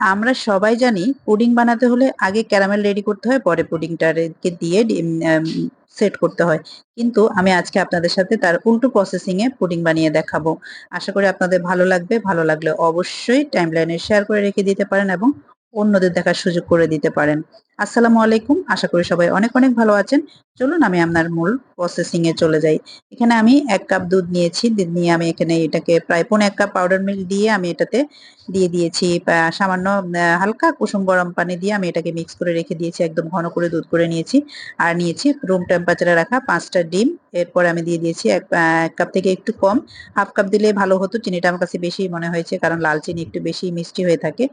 আমরা সবাই জানি পুডিং বানাতে হলে আগে ক্যারামেল রেডি করতে হয়, পরে পুডিংটাকে দিয়ে সেট করতে হয়। কিন্তু আমি আজকে আপনাদের সাথে তার উল্টো প্রসেসিংয়ে পুডিং বানিয়ে দেখাবো। আশা করি আপনাদের ভালো লাগবে। ভালো লাগলে অবশ্যই টাইমলাইনে শেয়ার করে রেখে দিতে পারেন এবং অন্যদের দেখার সুযোগ করে দিতে পারেন। আসসালামু আলাইকুম। আশা করি সবাই অনেক অনেক ভালো আছেন। চলুন আমি আপনার মূল প্রসেসিং এ চলে যাই। এখানে আমি এক কাপ দুধ নিয়েছি। দুধ নিয়ে আমি এখানে এটাকে প্রায় পনেরো এক কাপ পাউডার মিল্ক দিয়ে আমি এটাতে দিয়ে দিয়েছি। সামান্য হালকা কুসুম গরম পানি দিয়ে আমি এটাকে মিক্স করে রেখে দিয়েছি। একদম ঘন করে দুধ করে নিয়েছি। আর নিয়েছি রুম টেম্পারেচারে রাখা পাঁচটা ডিম। এরপর আমি দিয়ে দিয়েছি এক কাপ থেকে একটু কম। হাফ কাপ দিলে ভালো হতো। চিনিটা আমার কাছে বেশি মনে হয়েছে। কারণ লাল চিনি একটু বেশি মিষ্টি হয়ে থাকে।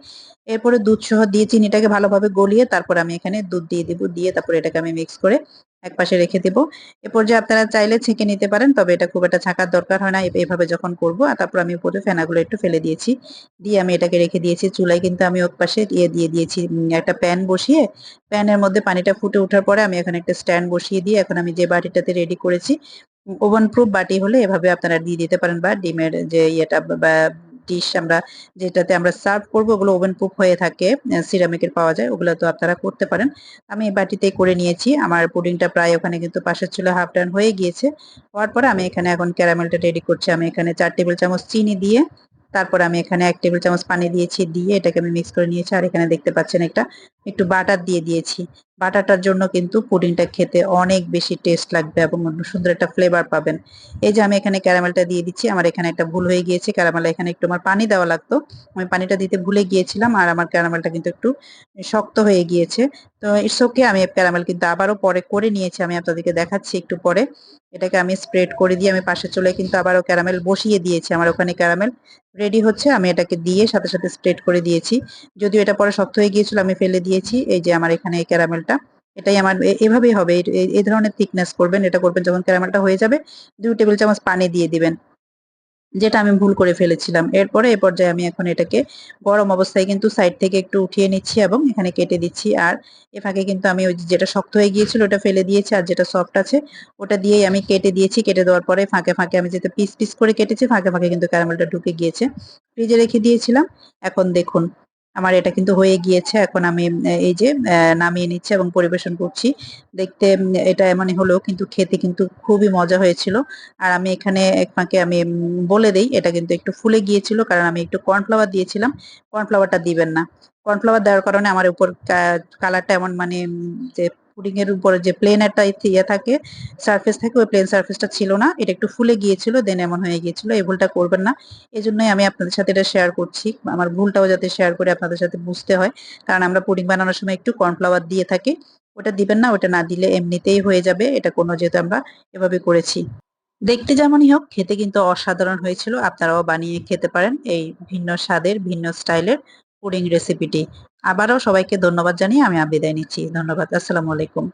এরপরে দুধ সহ দিয়ে চিনিটাকে ভালোভাবে গলিয়ে তারপর আমি এখানে দুধ দিয়ে দিব, দিয়ে তারপরে এটাকে আমি মিক্স করে এক পাশে রেখে দেব। এ পর্যায়ে আপনারা চাইলে ছেঁকে নিতে পারেন, তবে এটা খুব একটা ছাকার দরকার হয় না এভাবে যখন করব, আর তারপর আমি উপরে ফেনাগুলো একটু ফেলে দিয়েছি। দিয়ে আমি এটাকে রেখে দিয়েছি চুলায়, কিন্তু আমি ওর পাশে দিয়ে দিয়ে দিয়েছি একটা প্যান বসিয়ে, প্যানের মধ্যে পানিটা ফুটে ওঠার পরে আমি এখানে একটা স্ট্যান্ড বসিয়ে দিয়ে এখন আমি যে বাটিটাতে রেডি করেছি ওভেন প্রুফ বাটি হলে এভাবে আপনারা দিয়ে দিতে পারেন, বা ডিমের যে ইয়েটা ডিশ আমরা যেটাতে আমরা সার্ভ করব, ওগুলো ওভেন প্রুফ হয়ে থাকে সিরামিকের পাওয়া যায়, ওগুলো তো আপনারা করতে পারেন। আমি এই বাটিতে করে নিয়েছি, আমার পুডিংটা প্রায় ওখানে কিন্তু পাশের ছিল হাফ টান হয়ে গিয়েছে। হওয়ার পরে আমি এখানে এখন ক্যারামেলটা রেডি করছি। আমি এখানে চার টেবিল চামচ চিনি দিয়ে তারপর আমি এখানে এক টেবিল চামচ পানি দিয়েছি, দিয়ে এটাকে আমি মিক্স করে নিয়েছি। আর এখানে দেখতে পাচ্ছেন একটা, একটু বাটার দিয়ে দিয়েছি। বাটারটার জন্য কিন্তু পুডিংটা খেতে অনেক বেশি টেস্ট লাগবে এবং সুন্দর একটা ফ্লেভার পাবেন। এই যে আমি এখানে ক্যারামেলটা দিয়ে দিচ্ছি, আমার এখানে একটা ভুল হয়ে গিয়েছে। ক্যারামেল এখানে একটু আমার পানি দেওয়া লাগতো। আমি পানিটা দিতে ভুলে গিয়েছিলাম আর আমার ক্যারামেলটা কিন্তু একটু শক্ত হয়ে গিয়েছে। তো ইটস ওকে আমি ক্যারামেল কিন্তু আবারও পরে করে নিয়েছি। আমি আপনাদেরকে দেখাচ্ছি একটু পরে। এটাকে আমি স্প্রেড করে দিয়ে আমি পাশে চলে কিন্তু আবারও ক্যারামেল বসিয়ে দিয়েছি। আমার ওখানে ক্যারামেল রেডি হচ্ছে, আমি এটাকে দিয়ে সাথে সাথে স্প্রেড করে দিয়েছি। যদিও এটা পরে শক্ত হয়ে গিয়েছিল, আমি ফেলে দিয়েছি। এই যে আমার এখানে এই ক্যারামেলটা এটাই আমার এভাবেই হবে। এই ধরনের থিকনেস করবেন, এটা করবেন যখন ক্যারামেলটা হয়ে যাবে, দুই টেবিল চামচ পানি দিয়ে দিবেন। যেটা আমি ভুল করে ফেলেছিলাম। এরপরে এ পর্যায়ে আমি এখন এটাকে গরম অবস্থায় কিন্তু সাইড থেকে একটু উঠিয়ে নিচ্ছি এবং এখানে কেটে দিচ্ছি। আর এ ফাঁকে কিন্তু আমি ওই যেটা শক্ত হয়ে গিয়েছিল ওটা ফেলে দিয়েছি আর যেটা সফট আছে ওটা দিয়েই আমি কেটে দিয়েছি। কেটে দেওয়ার পরে ফাঁকে ফাঁকে আমি যেটা পিস পিস করে কেটেছি ফাঁকে ফাঁকে কিন্তু ক্যারামেলটা ঢুকে গিয়েছে। ফ্রিজে রেখে দিয়েছিলাম। এখন দেখুন আমার এটা কিন্তু হয়ে গিয়েছে। এখন আমি এই যে নামিয়ে নিচ্ছি এবং পরিবেশন করছি। দেখতে এটা এমনই হলো কিন্তু খেতে কিন্তু খুবই মজা হয়েছিল। আর আমি এখানে একমাকে আমি বলে দেই, এটা কিন্তু একটু ফুলে গিয়েছিল কারণ আমি একটু কর্নফ্লাওয়ার দিয়েছিলাম। কর্নফ্লাওয়ারটা দিবেন না। কর্নফ্লাওয়ার দেওয়ার কারণে আমার উপর কালারটা এমন মানে যে পুডিং এর উপরে যে প্লেন একটা ইয়ে থাকে সারফেস থাকে, ওই প্লেন সারফেসটা ছিল না। এটা একটু ফুলে গিয়েছিল দেন এমন হয়ে গিয়েছিল। এই ভুলটা করবেন না। এই জন্যই আমি আপনাদের সাথে এটা শেয়ার করছি। আমার ভুলটাও যাতে শেয়ার করে আপনাদের সাথে বুঝতে হয়। কারণ আমরা পুডিং বানানোর সময় একটু কর্নফ্লাওয়ার দিয়ে থাকি। ওটা দিবেন না, ওটা না দিলে এমনিতেই হয়ে যাবে। এটা কোনো যেহেতু আমরা এভাবে করেছি। দেখতে যেমনই হোক, খেতে কিন্তু অসাধারণ হয়েছিল। আপনারাও বানিয়ে খেতে পারেন এই ভিন্ন স্বাদের, ভিন্ন স্টাইলের পুডিং রেসিপিটি আবারও সবাইকে ধন্যবাদ জানিয়ে আমি বিদায় নিচ্ছি। ধন্যবাদ। আসসালামু আলাইকুম।